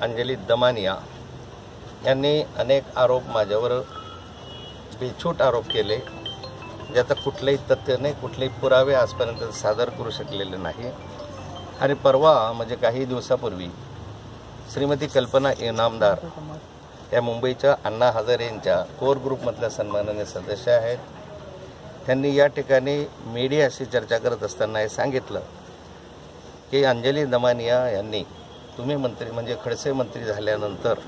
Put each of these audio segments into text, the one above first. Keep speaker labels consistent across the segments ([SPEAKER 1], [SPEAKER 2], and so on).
[SPEAKER 1] अंजली दमानिया यांनी अनेक आरोप माझ्यावर बेछूट आरोप केले ज्याचं कुठलंही तथ्य नाही कुठलेही पुरावे आजपर्यंत सादर करू शकलेले नाही. आणि परवा म्हणजे काही दिवसापूर्वी श्रीमती कल्पना इनामदार या मुंबईच्या अण्णा हजारे यांच्या कोर ग्रुपमधल्या सन्माननीय सदस्य आहेत. त्यांनी या ठिकाणी मीडियाशी चर्चा करत असताना हे सांगितलं की अंजली दमानिया यांनी तुम्ही मंत्री म्हणजे खडसे मंत्री झाल्यानंतर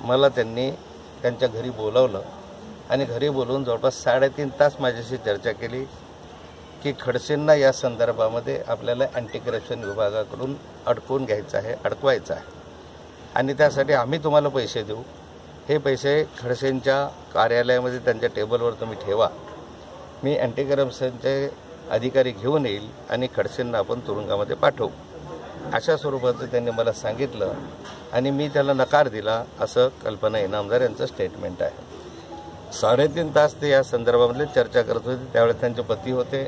[SPEAKER 1] मला त्यांनी त्यांच्या घरी बोलावलं आणि घरी बोलवून जवळपास साडेतीन तास माझ्याशी चर्चा केली की खडसेंना या संदर्भामध्ये आपल्याला अँटी करप्शन विभागाकडून अडकवून घ्यायचं आहे अडकवायचं आहे. आणि त्यासाठी आम्ही तुम्हाला पैसे देऊ. हे पैसे खडसेंच्या कार्यालयामध्ये त्यांच्या टेबलवर तुम्ही ठेवा. मी अँटी करप्शनचे अधिकारी घेऊन येईल आणि खडसेंना आपण तुरुंगामध्ये पाठवू. अशा स्वरूपाचं त्यांनी मला सांगितलं आणि मी त्याला नकार दिला असं कल्पना इनामदार यांचं स्टेटमेंट आहे. साडेतीन तास ते या संदर्भामध्ये चर्चा करत होते. त्यावेळेस त्यांचे पती होते.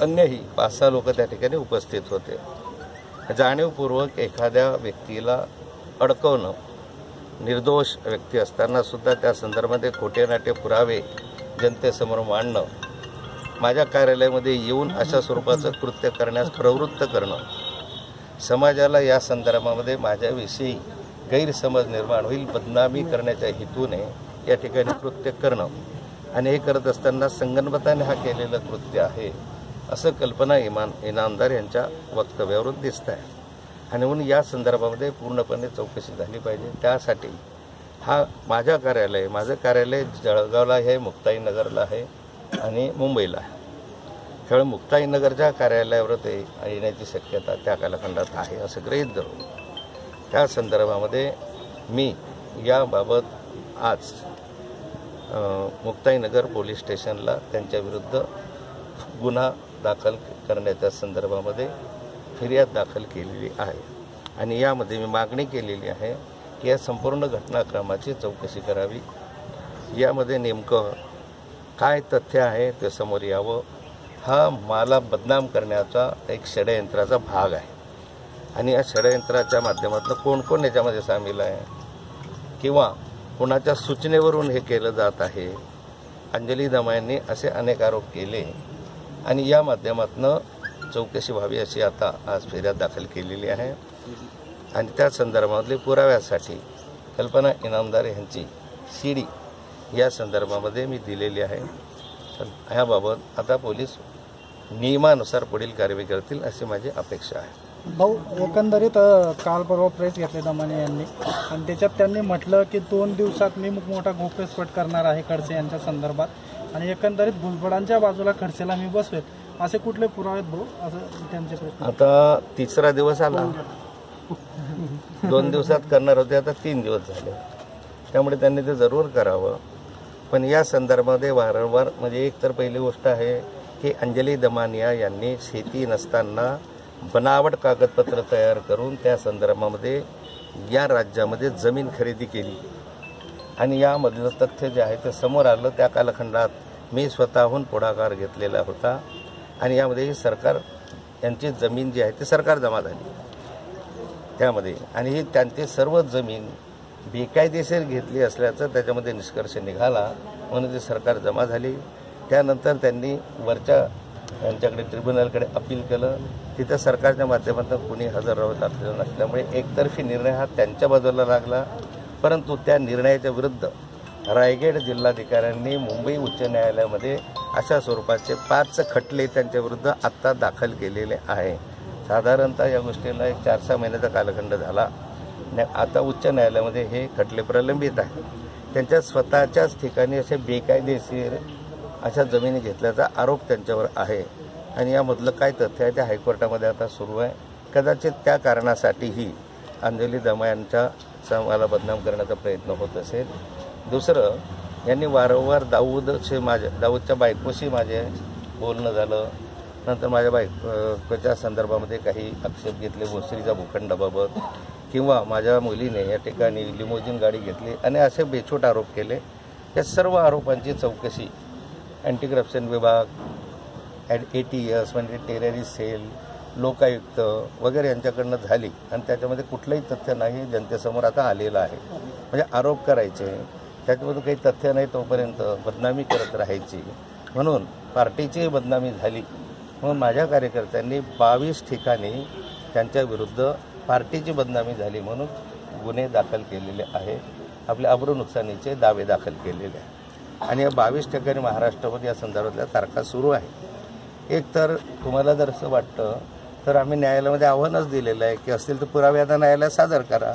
[SPEAKER 1] अन्यही पाच सहा लोक त्या ठिकाणी उपस्थित होते. जाणीवपूर्वक एखाद्या व्यक्तीला अडकवणं निर्दोष व्यक्ती असताना सुद्धा त्या संदर्भामध्ये खोटे नाटे पुरावे जनतेसमोर मांडणं माझ्या कार्यालयामध्ये येऊन अशा स्वरूपाचं कृत्य करण्यास प्रवृत्त करणं समाजाला या संदर्भामध्ये माझ्याविषयी गैरसमज निर्माण होईल बदनामी करण्याच्या हेतूने या ठिकाणी कृत्य करणं. आणि हे करत असताना संगनमताने हा केलेलं कृत्य आहे असं कल्पना इमान इनामदार यांच्या वक्तव्यावरून दिसत आहे आणि म्हणून या संदर्भामध्ये पूर्णपणे चौकशी झाली पाहिजे. त्यासाठी हा माझ्या कार्यालय माझं कार्यालय जळगावला आहे मुक्ताईनगरला आहे आणि मुंबईला आहे. त्यामुळे मुक्ताईनगरच्या कार्यालयावर ते येण्याची शक्यता त्या कालखंडात आहे असं गृहीत धरून. त्या संदर्भामध्ये मी याबाबत आज मुक्ताईनगर पोलीस स्टेशनला त्यांच्याविरुद्ध गुन्हा दाखल करण्याच्या संदर्भामध्ये फिर्याद दाखल केलेली आहे. आणि यामध्ये मी मागणी केलेली आहे की या संपूर्ण घटनाक्रमाची चौकशी करावी. यामध्ये नेमकं काय तथ्य आहे ते समोर यावं. हा मला बदनाम करण्याचा एक षडयंत्राचा भाग आहे. आणि या षडयंत्राच्या माध्यमातून कोण कोण याच्यामध्ये सामील आहे? किंवा कोणाच्या सूचनेवरून हे केलं जात आहे? अंजली दमायांनी असे अनेक आरोप केले. आणि या माध्यमातून चौकशी व्हावी अशी आता आज फिर्याद दाखल केलेली आहे. आणि त्या संदर्भातले पुराव्यासाठी कल्पना इनामदार यांची सी या संदर्भामध्ये मी दिलेली आहे. ह्याबाबत आता पोलीस नियमानुसार पुढील कारवाई करतील अशी माझी अपेक्षा आहे.
[SPEAKER 2] भाऊ एकंदरीत काल परवा प्रेस घेतले दमाने यांनी. आणि त्याच्यात त्यांनी म्हटलं की दोन दिवसात मी मोठा घोकस्फोट करणार आहे खडसे यांच्या संदर्भात. आणि एकंदरीत भुजबळांच्या बाजूला खडसेला मी बसवेत. असे कुठले पुरावे आहेत भाऊ? असं त्यांचे प्रश्न
[SPEAKER 1] आता तिसरा दिवस आला. दोन दिवसात करणार होते आता तीन दिवस झाले. त्यामुळे त्यांनी ते जरूर करावं. पण या संदर्भामध्ये वारंवार म्हणजे एक तर पहिली गोष्ट आहे की अंजली दमानिया यांनी शेती नसताना बनावट कागदपत्र तयार करून त्या संदर्भामध्ये या राज्यामध्ये जमीन खरेदी केली. आणि यामधलं तथ्य जे आहे ते समोर आलं त्या कालखंडात मी स्वतःहून पुढाकार घेतलेला होता. आणि यामध्ये सरकार यांची जमीन जी आहे ती सरकार जमा झाली. त्यामध्ये आणि ही त्यांची सर्व जमीन बेकायदेशीर घेतली असल्याचं त्याच्यामध्ये निष्कर्ष निघाला. म्हणून ती सरकार जमा झाली. त्यानंतर त्यांनी वरच्या यांच्याकडे ट्रिब्युनलकडे अपील केलं. तिथं सरकारच्या माध्यमातून कुणी हजर राहत असलेलं नसल्यामुळे एकतर्फी निर्णय हा त्यांच्या बाजूला लागला. परंतु त्या निर्णयाच्या विरुद्ध रायगड जिल्हाधिकाऱ्यांनी मुंबई उच्च न्यायालयामध्ये अशा स्वरूपाचे पाच खटले त्यांच्याविरुद्ध आत्ता दाखल केलेले आहे. साधारणतः या गोष्टीला एक चार सहा महिन्याचा कालखंड झाला. आता उच्च न्यायालयामध्ये हे खटले प्रलंबित आहे. त्यांच्या स्वतःच्याच ठिकाणी असे बेकायदेशीर अशा जमिनी घेतल्याचा आरोप त्यांच्यावर आहे. आणि यामधलं काय तथ्य आहे ते हायकोर्टामध्ये आता सुरू आहे. कदाचित त्या कारणासाठीही अंजली दमायांच्या समाला बदनाम करण्याचा प्रयत्न होत असेल. दुसरं यांनी वारंवार दाऊदचे माझ्या दाऊदच्या बायकोशी माझे बोलणं झालं. नंतर माझ्या बायकोच्या संदर्भामध्ये काही आक्षेप घेतले भोसरीच्या भूखंडाबाबत किंवा माझ्या मुलीने या ठिकाणी लिमोजिन गाडी घेतली आणि असे बेछूट आरोप केले या सर्व आरोपांची चौकशी अँटी करप्शन विभाग ॲड ए टी एस म्हणजे टेररिस्ट सेल लोकायुक्त वगैरे यांच्याकडनं झाली आणि त्याच्यामध्ये कुठलंही तथ्य नाही जनतेसमोर आता आलेलं आहे. म्हणजे आरोप करायचे त्याच्यामध्ये काही तथ्य नाही तोपर्यंत बदनामी करत राहायची. म्हणून पार्टीची बदनामी झाली. म्हणून माझ्या कार्यकर्त्यांनी बावीस ठिकाणी त्यांच्या विरुद्ध पार्टीची बदनामी झाली म्हणून गुन्हे दाखल केलेले आहे. आपल्या अब्रू नुकसानीचे दावे दाखल केलेले आहे. आणि या बावीस ठिकाणी महाराष्ट्रामध्ये या संदर्भातल्या तारखा सुरू आहे एक तर तुम्हाला जर असं वाटतं तर आम्ही न्यायालयामध्ये आव्हानच दिलेलं आहे की असतील तर पुरावे आता न्यायालयात सादर करा.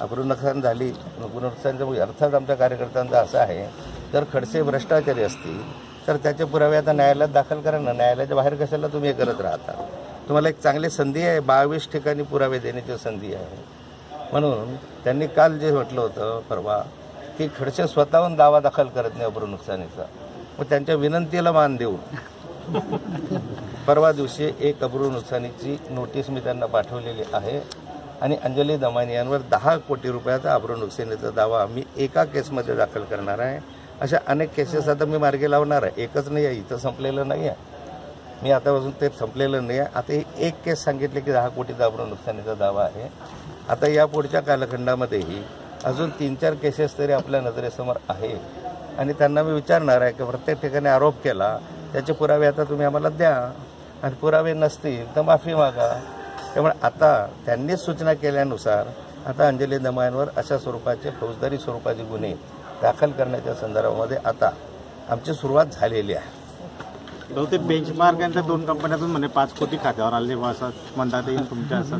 [SPEAKER 1] अब्रू नुकसान झाली अब्रू म्हणजे अर्थात आमच्या कार्यकर्त्यांचा असा आहे. जर खडसे भ्रष्टाचारी असतील तर त्याचे पुरावे आता न्यायालयात दाखल करा ना. न्यायालयाच्या बाहेर कशाला तुम्ही हे करत राहता? तुम्हाला एक चांगली संधी आहे बावीस ठिकाणी पुरावे देण्याची संधी आहे. म्हणून त्यांनी काल जे म्हटलं होतं परवा की खडसे स्वतःहून दावा दाखल करत नाही अब्रू नुकसानीचा. मग त्यांच्या विनंतीला मान देऊन परवा दिवशी एक अब्रू नुकसानीची नोटीस मी त्यांना पाठवलेली आहे. आणि अंजली दमानी यांवर दहा कोटी रुपयाचा अब्रू नुकसानीचा दावा आम्ही एका केसमध्ये दाखल करणार आहे. अशा अनेक केसेस आता मी मार्गी लावणार आहे. एकच नाही आहे इथं संपलेलं नाही आहे मी आतापासून ते संपलेलं नाही. आहे आता एक केस सांगितले की दहा कोटी अब्रू नुकसानीचा दावा आहे. आता या पुढच्या कालखंडामध्येही अजून तीन चार केसेस तरी आपल्या नजरेसमोर आहे. आणि त्यांना मी विचारणार आहे की प्रत्येक ठिकाणी आरोप केला त्याचे पुरावे आता तुम्ही आम्हाला द्या. आणि पुरावे नसतील तर माफी मागा. त्यामुळे आता त्यांनीच सूचना केल्यानुसार आता अंजली दमायांवर अशा स्वरूपाचे फौजदारी स्वरूपाचे गुन्हे दाखल करण्याच्या संदर्भामध्ये आता आमची सुरुवात झालेली आहे.
[SPEAKER 3] बहुतेक बेंचमार्क यांच्या दोन कंपन्यातून म्हणे पाच कोटी खात्यावर आले बा असं म्हणतात येईल तुमच्या असं.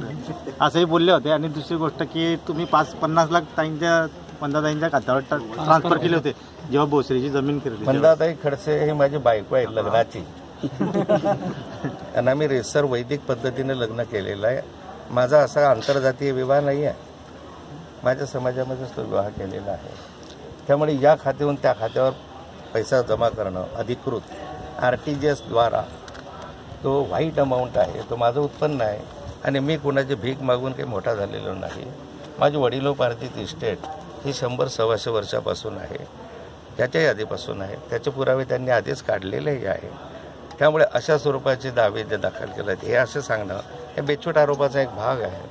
[SPEAKER 3] असंही बोलले होते. आणि दुसरी गोष्ट की तुम्ही पाच पन्नास लाख ताईंच्या मंदाताईंच्या खात्यावर ट्रान्सफर केले होते. जेव्हा भोसरीची जमीन फिरली तेव्हा.
[SPEAKER 1] खडसे हे माझी बायको आहे लग्नाची. आणि आम्ही रेसर वैदिक पद्धतीने लग्न केलेलं आहे. माझा असा आंतरजातीय विवाह नाही आहे माझ्या समाजामध्येच तो विवाह केलेला आहे. त्यामुळे या खात्याहून त्या खात्यावर पैसा जमा करणं अधिकृत. आर टी जी एसद्वारा तो व्हाईट अमाऊंट आहे तो माझं उत्पन्न आहे आणि मी कोणाची भीक मागून काही मोठा झालेलो नाही. माझी वडिलोपार्जित इस्टेट ही शंभर सव्वाशे वर्षापासून आहे. त्याच्याही आधीपासून आहे. त्याचे पुरावे त्यांनी आधीच काढलेलेही आहे. त्यामुळे अशा स्वरूपाचे दावे जे दाखल केले आहेत हे असं सांगणं हे बेछूट आरोपाचा एक भाग आहे.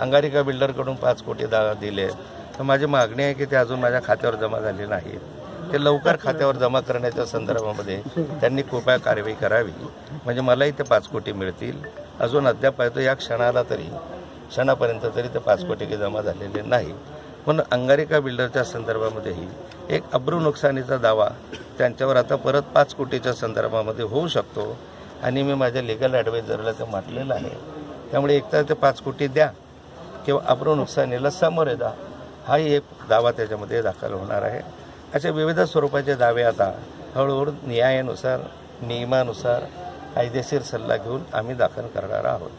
[SPEAKER 1] अंगारिका बिल्डरकडून पाच कोटी दा दिले तर माझी मागणी आहे की ते अजून माझ्या खात्यावर जमा झाले नाहीत. ते लवकर खात्यावर जमा करण्याच्या संदर्भामध्ये त्यांनी कृपया कारवाई करावी. म्हणजे मलाही ते पाच कोटी मिळतील. अजून अद्याप आहे तो या क्षणाला तरी क्षणापर्यंत तरी ते पाच कोटी जमा झालेले नाही. पण अंगारिका बिल्डरच्या संदर्भामध्येही एक अब्रू नुकसानीचा दावा त्यांच्यावर आता परत पाच कोटीच्या संदर्भामध्ये होऊ शकतो. आणि मी माझ्या लिगल ॲडवायझरला ते म्हटलेलं आहे. त्यामुळे एकतर ते पाच कोटी द्या किंवा अब्रू नुकसानीला सामोरे द्या हाही एक दावा त्याच्यामध्ये दाखल होणार आहे. अशा विविध स्वरूपाचे दावे आता हळूहळू न्यायानुसार नियमानुसार कायदेशीर सल्ला घेऊन आम्ही दाखल करणार आहोत.